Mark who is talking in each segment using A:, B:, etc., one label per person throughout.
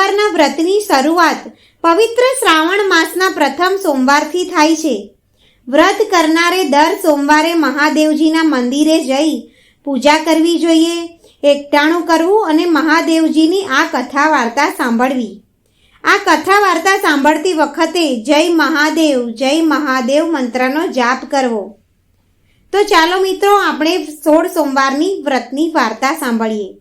A: સોમવારના વ્રતની શરૂઆત પવિત્ર શ્રાવણ માસના પ્રથમ સોમવારથી થાય છે. વ્રત કરનારે દર સોમવારે મહાદેવજીના મંદિરે જઈ પૂજા કરવી જોઈએ, એકટાણું કરવું અને મહાદેવજીની આ કથા વાર્તા સાંભળવી. આ કથા વાર્તા સાંભળતી વખતે જય મહાદેવ જય મહાદેવ મંત્રનો જાપ કરવો. તો ચાલો મિત્રો, આપણે સોળ સોમવારની વ્રતની વાર્તા સાંભળીએ.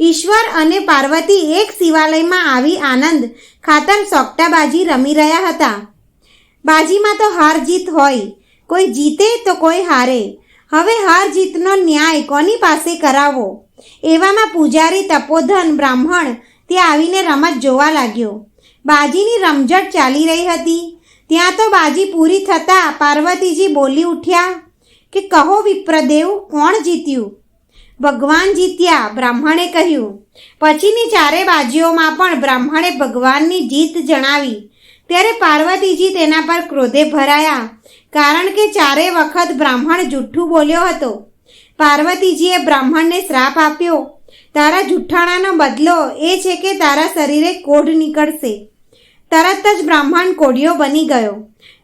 A: ઈશ્વર અને પાર્વતી એક શિવાલયમાં આવી આનંદ ખાતર સોગટાબાજી રમી રહ્યા હતા. બાજીમાં તો હાર જીત હોય, કોઈ જીતે તો કોઈ હારે. હવે હાર જીતનો ન્યાય કોની પાસે કરાવવો? એવામાં પૂજારી તપોધન બ્રાહ્મણ ત્યાં આવીને રમત જોવા લાગ્યો. બાજીની રમઝટ ચાલી રહી હતી. ત્યાં તો બાજી પૂરી થતાં પાર્વતીજી બોલી ઉઠ્યા કે કહો વિપ્રદેવ, કોણ જીત્યું? ભગવાન જીત્યા, બ્રાહ્મણે કહ્યું. પછીની ચારે બાજીઓમાં પણ બ્રાહ્મણે ભગવાનની જીત જણાવી. ત્યારે પાર્વતીજી તેના પર ક્રોધે ભરાયા, કારણ કે ચારે વખત બ્રાહ્મણ જુઠ્ઠું બોલ્યો હતો. પાર્વતીજીએ બ્રાહ્મણને શ્રાપ આપ્યો, તારા જુઠ્ઠાણાનો બદલો એ છે કે તારા શરીરે કોઢ નીકળશે. તરત જ બ્રાહ્મણ કોઢિયો બની ગયો.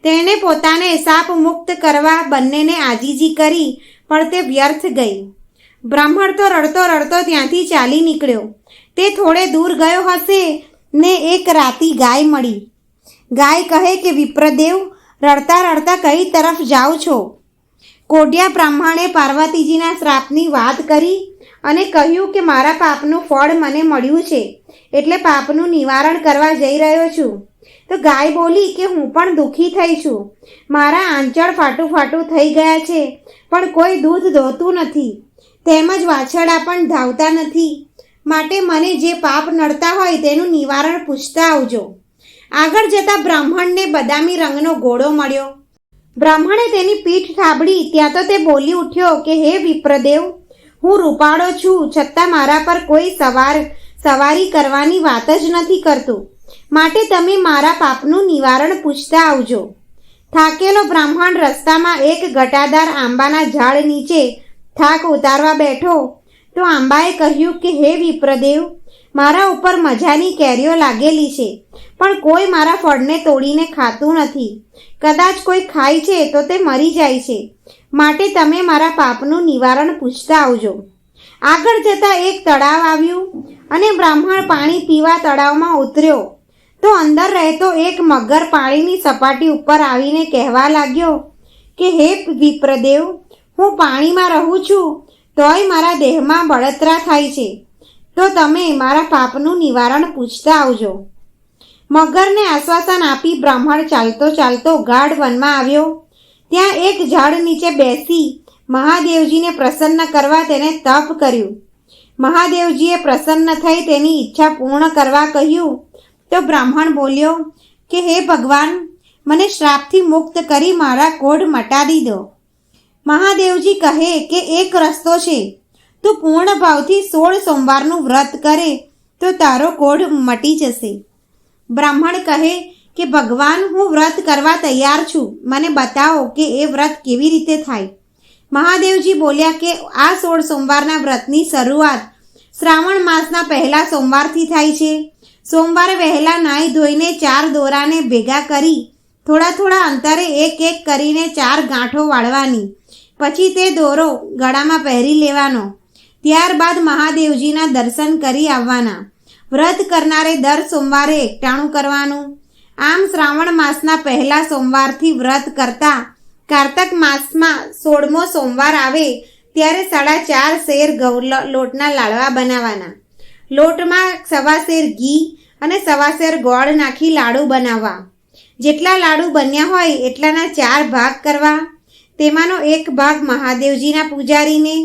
A: તેણે પોતાને સાપ મુક્ત કરવા બંનેને આજીજી કરી, પણ તે વ્યર્થ ગઈ. બ્રાહ્મણ તો રડતો રડતો ત્યાંથી ચાલી નીકળ્યો. તે થોડે દૂર ગયો હશે ને એક રાતી ગાય મળી. ગાય કહે કે, વિપ્રદેવ, રડતા રડતા કઈ તરફ જાઓ છો? કોઢિયા બ્રાહ્મણે પાર્વતીજીના શ્રાપની વાત કરી અને કહ્યું કે, મારા પાપનું ફળ મને મળ્યું છે, એટલે પાપનું નિવારણ કરવા જઈ રહ્યો છું. તો ગાય બોલી કે, હું પણ દુઃખી થઈ છું. મારા આંચળ ફાટું ફાટું થઈ ગયા છે, પણ કોઈ દૂધ દોતું નથી. તેમજ વાછરડા પણ ધાવતા નથી. માટે મને જે પાપ નડતા હોય તેનું નિવારણ પૂછતા આવજો. આગળ જતા બ્રાહ્મણને બદામી રંગનો ઘોડો મળ્યો. બ્રાહ્મણે તેની પીઠ થાબડી, ત્યાં તો તે બોલી ઉઠ્યો કે, હે વિપ્રદેવ, હું રૂપાળો છું, છતાં મારા પર કોઈ સવાર, સવારી કરવાની વાત જ નથી કરતું. માટે તમે મારા પાપનું નિવારણ પૂછતા આવજો. થાકેલો બ્રાહ્મણ રસ્તામાં એક ઘટાદાર આંબાના ઝાડ નીચે થાક ઉતારવા બેઠો, તો આંબાએ કહ્યું કે, હે વિપ્રદેવ, મારા ઉપર મજાની કેરીઓ લાગેલી છે, પણ કોઈ મારા ફળને તોડીને ખાતું નથી. કદાચ કોઈ ખાય છે તો તે મરી જાય છે. માટે તમે મારા પાપનું નિવારણ પૂછતા આવજો. આગળ જતાં એક તળાવ આવ્યું અને બ્રાહ્મણ પાણી પીવા તળાવમાં ઉતર્યો. તો અંદર રહેતો એક મગર પાણીની સપાટી ઉપર આવીને કહેવા લાગ્યો કે, હે વિપ્રદેવ હું પાણીમાં રહું છું, તોય મારા દેહમાં બળતરા થાય છે. તો તમે મારા પાપનું નિવારણ પૂછતા આવજો. મગરને આશ્વાસન આપી બ્રાહ્મણ ચાલતો ચાલતો ગાઢ વનમાં આવ્યો. ત્યાં એક ઝાડ નીચે બેસી મહાદેવજીને પ્રસન્ન કરવા તેને તપ કર્યું. મહાદેવજીએ પ્રસન્ન થઈ તેની ઈચ્છા પૂર્ણ કરવા કહ્યું. તો બ્રાહ્મણ બોલ્યો, કે હે ભગવાન, મને શ્રાપથી મુક્ત કરી મારા કોઢ મટાડી દો. મહાદેવજી કહે કે એક રસ્તો છે. તું પૂર્ણ ભાવથી સોળ સોમવારનું વ્રત કરે, તો તારો કોઢ મટી જશે. બ્રાહ્મણ કહે કે, ભગવાન, હું વ્રત કરવા તૈયાર છું. મને બતાવો કે એ વ્રત કેવી રીતે થાય. મહાદેવજી બોલ્યા કે, આ સોળ સોમવારના વ્રતની શરૂઆત શ્રાવણ માસના પહેલા સોમવારથી થાય છે. સોમવારે વહેલા નાહી ધોઈને ચાર દોરાને ભેગા કરી, થોડા થોડા અંતરે એક એક કરીને ચાર ગાંઠો વાળવાની. પછી તે દોરો ગળામાં પહેરી લેવાનો. ત્યારબાદ મહાદેવજીના દર્શન કરી આવવાના. વ્રત કરનારે દર સોમવારે એકટાણું કરવાનું. આમ શ્રાવણ માસના પહેલા સોમવારથી વ્રત કરતા કારતક માસમાં સોળમો સોમવાર આવે ત્યારે સાડા ચાર શેર ઘઉં લોટના લાડવા બનાવવાના. લોટમાં સવા શેર ઘી અને સવા શેર ગોળ નાખી લાડુ બનાવવા. જેટલા લાડુ બન્યા હોય એટલાના ચાર ભાગ કરવા. તેમાંનો એક ભાગ મહાદેવજીના પૂજારીને,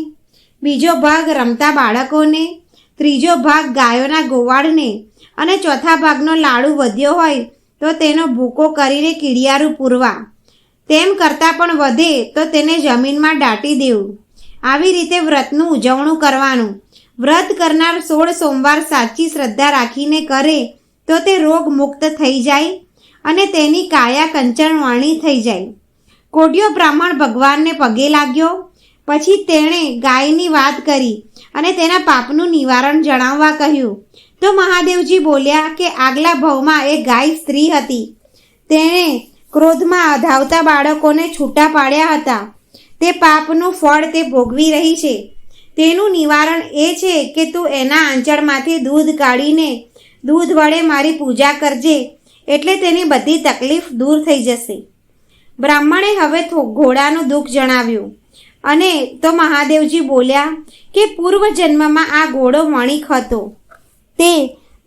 A: બીજો ભાગ રમતા બાળકોને, ત્રીજો ભાગ ગાયોના ગોવાળને અને ચોથા ભાગનો લાડુ વધ્યો હોય તો તેનો ભૂકો કરીને કીડિયારું પૂરવા. તેમ કરતાં પણ વધે તો તેને જમીનમાં દાટી દેવું. આવી રીતે વ્રતનું ઉજવણું કરવાનું. વ્રત કરનાર સોળ સોમવાર સાચી શ્રદ્ધા રાખીને કરે તો તે રોગ મુક્ત થઈ જાય અને તેની કાયા કંચનવાણી થઈ જાય. કોઢિયો બ્રાહ્મણ ભગવાનને પગે લાગ્યો. પછી તેણે ગાયની વાત કરી અને તેના પાપનું નિવારણ જણાવવા કહ્યું. તો મહાદેવજી બોલ્યા કે આગલા ભવમાં એક ગાય સ્ત્રી હતી. તેણે ક્રોધમાં અધાવતા બાળકોને છૂટા પાડ્યા હતા. તે પાપનું ફળ તે ભોગવી રહી છે. તેનું નિવારણ એ છે કે તું એના આંચળમાંથી દૂધ કાઢીને દૂધ વડે મારી પૂજા કરજે એટલે તેની બધી તકલીફ દૂર થઈ જશે. બ્રાહ્મણે હવે ઘોડાનું દુઃખ જણાવ્યું. અને તો મહાદેવજી બોલ્યા કે પૂર્વ જન્મમાં આ ઘોડો વણિક હતો. તે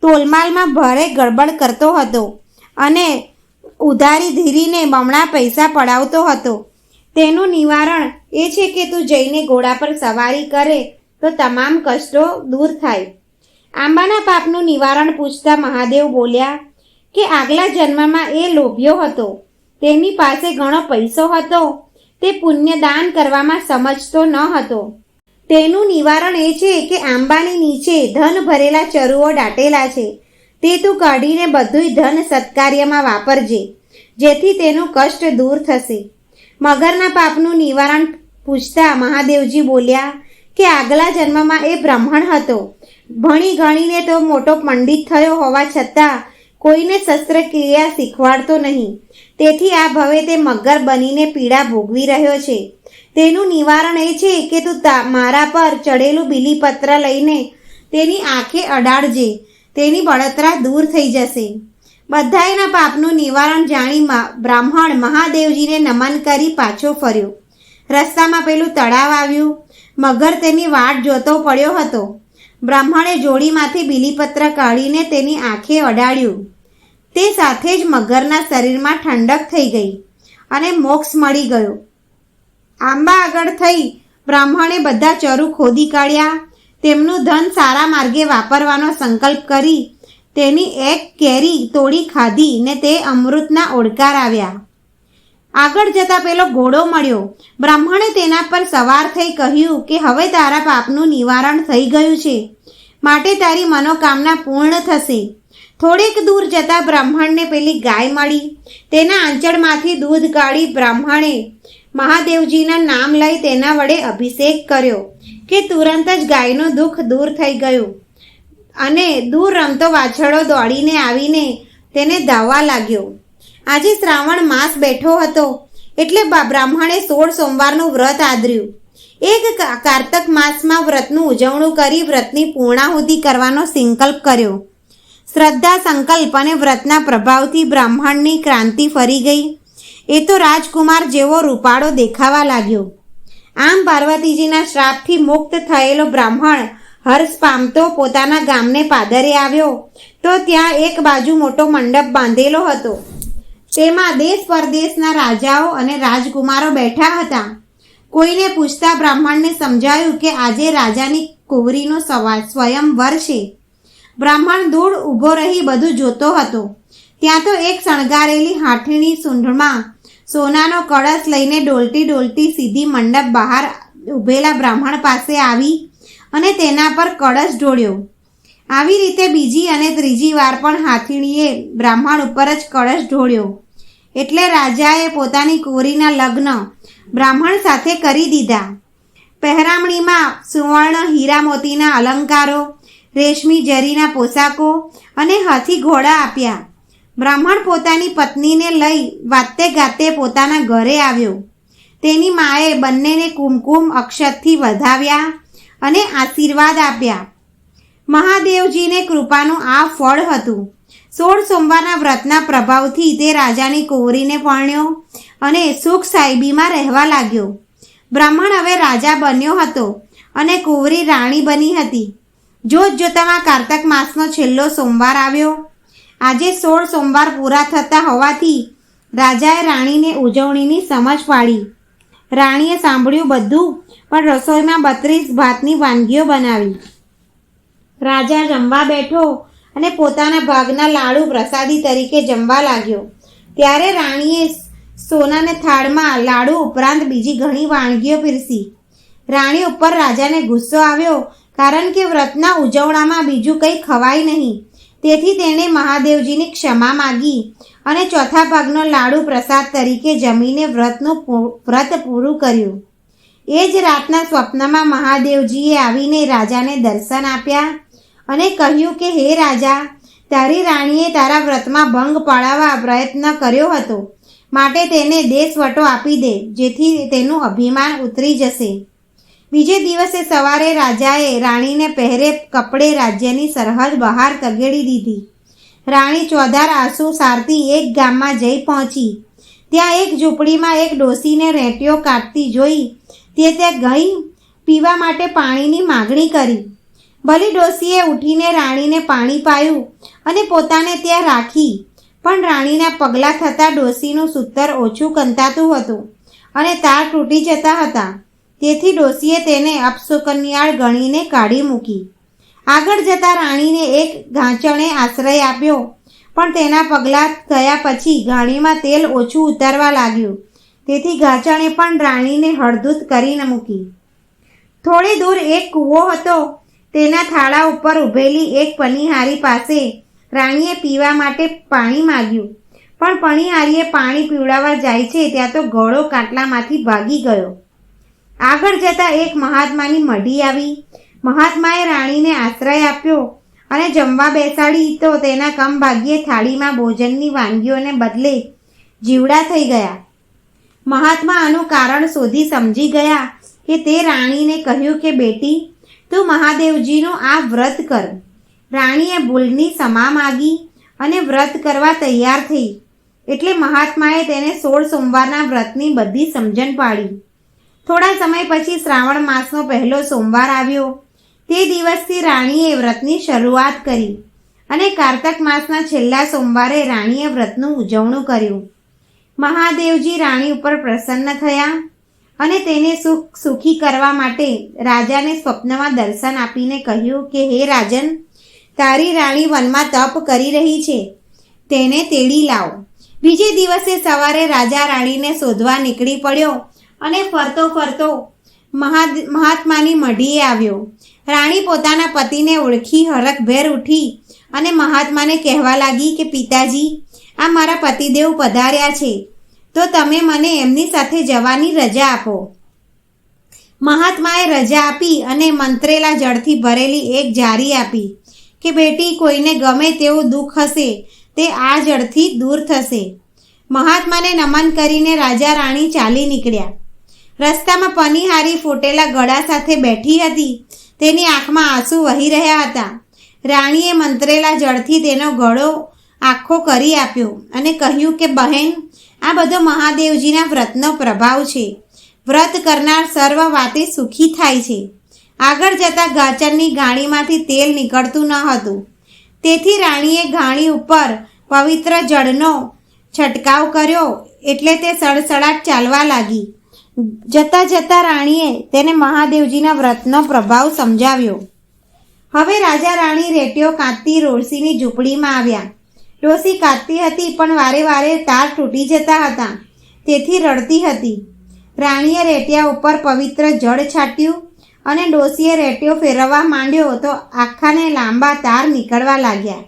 A: તોલમાલમાં ભારે ગડબડ કરતો હતો અને ઉધારી ધીરીને બમણા પૈસા પડાવતો હતો. તેનું નિવારણ એ છે કે તું જઈને ઘોડા પર સવારી કરે તો તમામ કષ્ટો દૂર થાય. આંબાના પાપનું નિવારણ પૂછતા મહાદેવ બોલ્યા કે આગલા જન્મમાં એ લોભ્યો હતો. તેની પાસે ઘણો પૈસો હતો. તે પુણ્ય દાન કરવામાં સમજતો ન હતો. તેનું નિવારણ એ છે કે આંબાની નીચે ધન ભરેલા ચરુઓ દાટેલા છે. તે તું કાઢીને બધુંય ધન સત્કાર્યમાં વાપરજે, જેથી તેનું કષ્ટ દૂર થશે. મગરના પાપનું નિવારણ પૂછતા મહાદેવજી બોલ્યા કે આગલા જન્મમાં એ બ્રાહ્મણ હતો. ભણી ગણીને તો મોટો પંડિત થયો હોવા છતાં કોઈને શસ્ત્રક્રિયા શીખવાડતો નહીં. તેથી આ ભવે તે મગર બનીને પીડા ભોગવી રહ્યો છે. તેનું નિવારણ એ છે કે તું મારા પર ચડેલું બિલીપત્ર લઈને તેની આંખે અડાડજે. તેની બળતરા દૂર થઈ જશે. બધાયના પાપનું નિવારણ જાણી બ્રાહ્મણ મહાદેવજીને નમન કરી પાછો ફર્યો. રસ્તામાં પેલું તળાવ આવ્યું. મગર તેની વાટ જોતો પડ્યો હતો. બ્રાહ્મણે જોડીમાંથી બીલીપત્ર કાઢીને તેની આંખે અડાડ્યું. તે સાથે જ મગરના શરીરમાં ઠંડક થઈ ગઈ અને મોક્ષ મળી ગયો. આંબા આગળ થઈ બ્રાહ્મણે બધા ચરુ ખોદી કાઢ્યા. તેમનું ધન સારા માર્ગે વાપરવાનો સંકલ્પ કરી તેની એક કેરી તોડી ખાધી ને તે અમૃતના ઓડકાર આવ્યા. આગળ જતા પેલો ઘોડો મળ્યો. બ્રાહ્મણે તેના પર સવાર થઈ કહ્યું કે, હવે તારા પાપનું નિવારણ થઈ ગયું છે. માટે તારી મનોકામના પૂર્ણ થશે. થોડેક દૂર જતા બ્રાહ્મણને પેલી ગાય મળી. તેના આંચળમાંથી દૂધ કાઢી બ્રાહ્મણે મહાદેવજીના નામ લઈ તેના વડે અભિષેક કર્યો, કે તુરંત જ ગાયનું દુઃખ દૂર થઈ ગયું. અને દૂર રમતો વાછડો દોડીને આવીને તેને ધાવવા લાગ્યો. આજે શ્રાવણ માસ બેઠો હતો, એટલે બ્રાહ્મણે સોળ સોમવારનું વ્રત આદર્યું. એક કારતક માસમાં વ્રતનું ઉજવણું કરી વ્રતની પૂર્ણાહુતિ કરવાનો સંકલ્પ કર્યો. શ્રદ્ધા, સંકલ્પ અને વ્રતના પ્રભાવથી બ્રાહ્મણની ક્રાંતિ ફરી ગઈ. એ તો રાજકુમાર જેવો રૂપાળો દેખાવા લાગ્યો. આમ પાર્વતીજીના શ્રાપથી મુક્ત થયેલો બ્રાહ્મણ હર્ષ પામતો પોતાના ગામને પાદરે આવ્યો. તો ત્યાં એક બાજુ મોટો મંડપ બાંધેલો હતો. તેમાં દેશ પરદેશના રાજાઓ અને રાજકુમારો બેઠા હતા. કોઈને પૂછતા બ્રાહ્મણને સમજાયું કે આજે રાજાની કુંવરીનો સવા સ્વયંવર છે બ્રાહ્મણ દૂર ઊભો રહી બધું જોતો હતો. ત્યાં તો એક શણગારેલી હાથીની સૂંઢમાં સોનાનો કળશ લઈને ડોલતી ડોલતી સીધી મંડપ બહાર ઊભેલા બ્રાહ્મણ પાસે આવી અને તેના પર કળશ ઢોળ્યો. આવી રીતે બીજી અને ત્રીજી વાર પણ હાથીણીએ બ્રાહ્મણ ઉપર જ કળશ ઢોળ્યો. એટલે રાજાએ પોતાની કોરીના લગ્ન બ્રાહ્મણ સાથે કરી દીધા. પહેરામણીમાં સુવર્ણ હીરા મોતીના અલંકારો રેશમી જરીના પોશાકો અને હાથી ઘોડા આપ્યા. બ્રાહ્મણ પોતાની પત્નીને લઈ વાતે ગાતે પોતાના ઘરે આવ્યો. તેની માએ બંનેને કુમકુમ અક્ષતથી વધાવ્યા અને આશીર્વાદ આપ્યા. મહાદેવજીને કૃપાનું આ ફળ હતું. સોળ સોમવારના વ્રતના પ્રભાવથી તે રાજાની કુંવરીને પરણ્યો અને સુખ સાહેબીમાં રહેવા લાગ્યો. બ્રાહ્મણ હવે રાજા બન્યો હતો અને કુંવરી રાણી બની હતી. જોત જોતામાં કારતક માસનો છેલ્લો સોમવાર આવ્યો. આજે સોળ સોમવાર પૂરા થતા હોવાથી રાજાએ રાણીને ઉજવણીની સમજ પાડી. રાણીએ સાંભળ્યું બધું, પણ રસોઈમાં બત્રીસ ભાતની વાનગીઓ બનાવી. રાજા જમવા બેઠો અને પોતાના ભાગના લાડુ પ્રસાદી તરીકે જમવા લાગ્યો. ત્યારે રાણીએ સોનાને થાળમાં લાડુ ઉપરાંત બીજી ઘણી વાનગીઓ પીરસી. રાણી ઉપર રાજાને ગુસ્સો આવ્યો કારણ કે વ્રતના ઉજવણામાં બીજું કંઈ ખવાય નહીં. તેથી તેણે મહાદેવજીની ક્ષમા માગી અને ચોથા ભાગનો લાડુ પ્રસાદ તરીકે જમીને વ્રતનું વ્રત પૂરું કર્યું. એ જ રાતના સ્વપ્નમાં મહાદેવજીએ આવીને રાજાને દર્શન આપ્યા અને કહ્યું કે, હે રાજા, તારી રાણીએ તારા વ્રતમાં ભંગ પાડવા પ્રયત્ન કર્યો હતો. માટે તેને દેશવટો આપી દે, જેથી તેનું અભિમાન ઉતરી જશે. બીજે દિવસે સવારે રાજાએ રાણીને પહેરે કપડે રાજ્યની સરહદ બહાર તગેડી દીધી. રાણી ચોધાર આંસુ સારતી એક ગામમાં જઈ પહોંચી. ત્યાં એક ઝૂંપડીમાં એક ડોસીને રેંટીઓ કાઢતી જોઈ. તે ત્યાં ગઈ, પીવા માટે પાણીની માગણી કરી. ભલી ડોસીએ ઉઠીને રાણીને પાણી પાયું અને પોતાને ત્યાં રાખી. પણ રાણીના પગલાં થતાં ડોસીનું સૂતર ઓછું કંતાતું હતું અને તાર તૂટી જતા હતા. તેથી ડોસીએ તેને અપશુકન્યાળ ગણીને કાઢી મૂકી. આગળ જતા રાણીને એક ગાંચણે આશ્રય આપ્યો, પણ તેના પગલાં થયા પછી ગાણીમાં તેલ ઓછું ઉતારવા લાગ્યું. તેથી ઘાંચણે પણ રાણીને હળદૂત કરીને મૂકી. થોડી દૂર એક કૂવો હતો. તેના થાળા ઉપર ઊભેલી એક પનિહારી પાસે રાણીએ પીવા માટે પાણી માગ્યું. પણ પનિહારીએ પાણી પીવડાવવા જાય છે, ત્યાં તો ઘોડો કાટલામાંથી ભાગી ગયો. આગળ જતાં એક મહાત્માની મઢી આવી. મહાત્માએ રાણીને આશ્રય આપ્યો અને જમવા બેસાડી તો તેના કમ ભાગ્યે થાળીમાં ભોજનની વાનગીઓને બદલે જીવડા થઈ ગયા. મહાત્મા આનું કારણ શોધી સમજી ગયા કે તે રાણીને કહ્યું કે, બેટી, તું મહાદેવજીનું આ વ્રત કર. રાણીએ ભૂલની સમા માગી અને વ્રત કરવા તૈયાર થઈ. એટલે મહાત્માએ તેને સોળ સોમવારના વ્રતની બધી સમજણ પાડી. થોડા સમય પછી શ્રાવણ માસનો પહેલો સોમવાર આવ્યો. તે દિવસથી રાણીએ વ્રતની શરૂઆત કરી અને કારતક માસના છેલ્લા સોમવારે રાણીએ વ્રતનું ઉજવણું કર્યું. મહાદેવજી રાણી ઉપર પ્રસન્ન થયા અને તેને સુખ સુખી કરવા માટે રાજાને સ્વપ્નમાં દર્શન આપીને કહ્યું કે, હે રાજન, તારી રાણી વનમાં તપ કરી રહી છે. તેને તેડી લાવો. બીજે દિવસે સવારે રાજા રાણીને શોધવા નીકળી પડ્યો અને ફરતો ફરતો મહા મહાત્માની મઢીએ આવ્યો. રાણી પોતાના પતિને ઓળખી હરખભેર ઉઠી અને મહાત્માને કહેવા લાગી કે, પિતાજી, આ મારા પતિદેવ પધાર્યા છે. તો તમે મને એમની સાથે જવાની રજા આપો. મહાત્માએ રજા આપી અને મંત્રેલા જળથી ભરેલી એક જારી આપી કે, બેટી, કોઈને ગમે તેવું દુઃખ હશે, તે આ જળથી દૂર થશે. મહાત્માને નમન કરીને રાજા રાણી ચાલી નીકળ્યા. રસ્તામાં પનિહારી ફૂટેલા ગળા સાથે બેઠી હતી. તેની આંખમાં આંસુ વહી રહ્યા હતા. રાણીએ મંત્રેલા જળથી તેનો ગળો આખો કરી આપ્યો અને કહ્યું કે, બહેન, આ બધો મહાદેવજીના વ્રતનો પ્રભાવ છે. વ્રત કરનાર સર્વ વાતે સુખી થાય છે. આગળ જતાં ગાચરની ગાણીમાંથી તેલ નીકળતું ન હતું. તેથી રાણીએ ગાણી ઉપર પવિત્ર જળનો છંટકાવ કર્યો એટલે તે સડસડાટ ચાલવા લાગી. જતાં જતાં રાણીએ તેને મહાદેવજીના વ્રતનો પ્રભાવ સમજાવ્યો. હવે રાજા રાણી રેટીઓ કાંતતી રોડસીની ઝૂંપડીમાં આવ્યા. ડોસી કાંદતી હતી પણ વારે વારે તાર તૂટી જતા હતા. તેથી રડતી હતી. રાણીએ રેટિયા ઉપર પવિત્ર જળ છાટ્યું અને ડોસીએ રેટિયો ફેરવવા માંડ્યો તો આખાને લાંબા તાર નીકળવા લાગ્યા.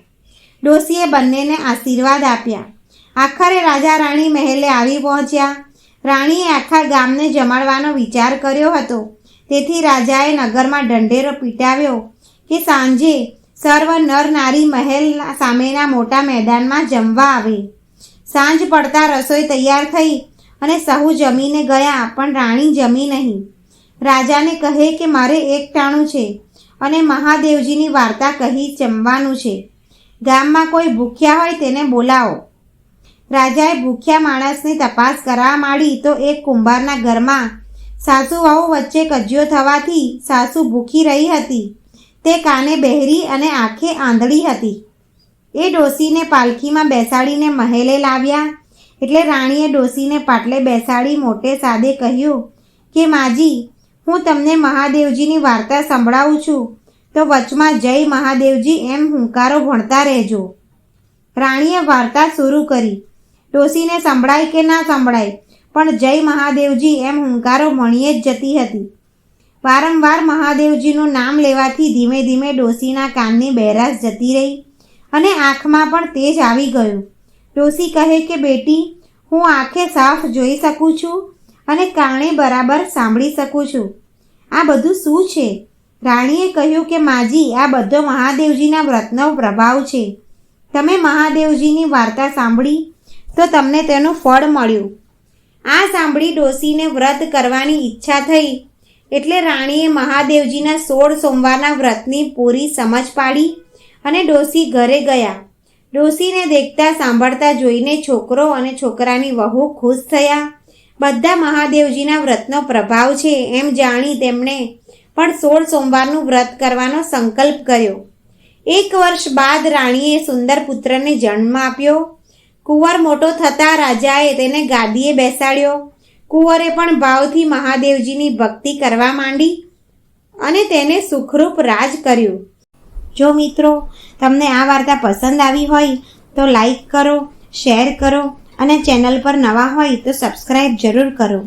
A: ડોસીએ બંનેને આશીર્વાદ આપ્યા. આખરે રાજા રાણી મહેલે આવી પહોંચ્યા. રાણીએ આખા ગામને જમાડવાનો વિચાર કર્યો હતો. તેથી રાજાએ નગરમાં ઢંઢેરો પીટાવ્યો કે સાંજે સર્વ નર નારી મહેલ સામેના મોટા મેદાનમાં જમવા આવે. સાંજ પડતા રસોઈ તૈયાર થઈ અને સહુ જમીને ગયા પણ રાણી જમી નહીં. રાજાને કહે કે મારે એક ટાણું છે અને મહાદેવજીની વાર્તા કહી જમવાનું છે. ગામમાં કોઈ ભૂખ્યા હોય તેને બોલાવો. રાજાએ ભૂખ્યા માણસની તપાસ કરવા માંડી તો એક કુંભારના ઘરમાં સાસુ વહુ વચ્ચે કજિયો થવાથી સાસુ ભૂખી રહી હતી. તે કાને બહેરી અને આંખે આંધળી હતી. એ ડોસીને પાલખીમાં બેસાડીને મહેલે લાવ્યા. એટલે રાણીએ ડોસીને પાટલે બેસાડી મોટે સાદે કહ્યું કે, માજી, હું તમને મહાદેવજીની વાર્તા સંભળાવું છું. તો વચમાં જય મહાદેવજી એમ હુંકારો ભણતા રહેજો. રાણીએ વાર્તા શરૂ કરી. ડોસીને સંભળાય કે ના સંભળાય, પણ જય મહાદેવજી એમ હુંકારો ભણીએ જ જતી હતી. વારંવાર મહાદેવજીનું નામ લેવાથી ધીમે ધીમે ડોસીના કાનની બહેરાશ જતી રહી અને આંખમાં પણ તેજ આવી ગયું. ડોસી કહે કે, બેટી, હું આંખે સાફ જોઈ શકું છું અને કાણે બરાબર સાંભળી શકું છું. આ બધું શું છે? રાણીએ કહ્યું કે, માજી, આ બધો મહાદેવજીના વ્રતનો પ્રભાવ છે. તમે મહાદેવજીની વાર્તા સાંભળી તો તમને તેનું ફળ મળ્યું. આ સાંભળી ડોસીને વ્રત કરવાની ઈચ્છા થઈ. એટલે રાણીએ મહાદેવજીના સોળ સોમવારના વ્રતની પૂરી સમજ પાડી અને ડોસી ઘરે ગયા. ડોસીને દેખતા સાંભળતા જોઈને છોકરો અને છોકરાની વહુ ખુશ થયા. બધા મહાદેવજીના વ્રતનો પ્રભાવ છે એમ જાણી તેમણે પણ સોળ સોમવારનું વ્રત કરવાનો સંકલ્પ કર્યો. એક વર્ષ બાદ રાણીએ સુંદર પુત્રને જન્મ આપ્યો. કુંવર મોટો થતાં રાજાએ તેને ગાદીએ બેસાડ્યો. કુંવરે પણ ભાવથી મહાદેવજીની ભક્તિ કરવા માંડી અને તેને સુખરૂપ રાજ કર્યું. જો મિત્રો, તમને આ વાર્તા પસંદ આવી હોય તો લાઈક કરો, શેર કરો અને ચેનલ પર નવા હોય તો સબસ્ક્રાઈબ જરૂર કરો.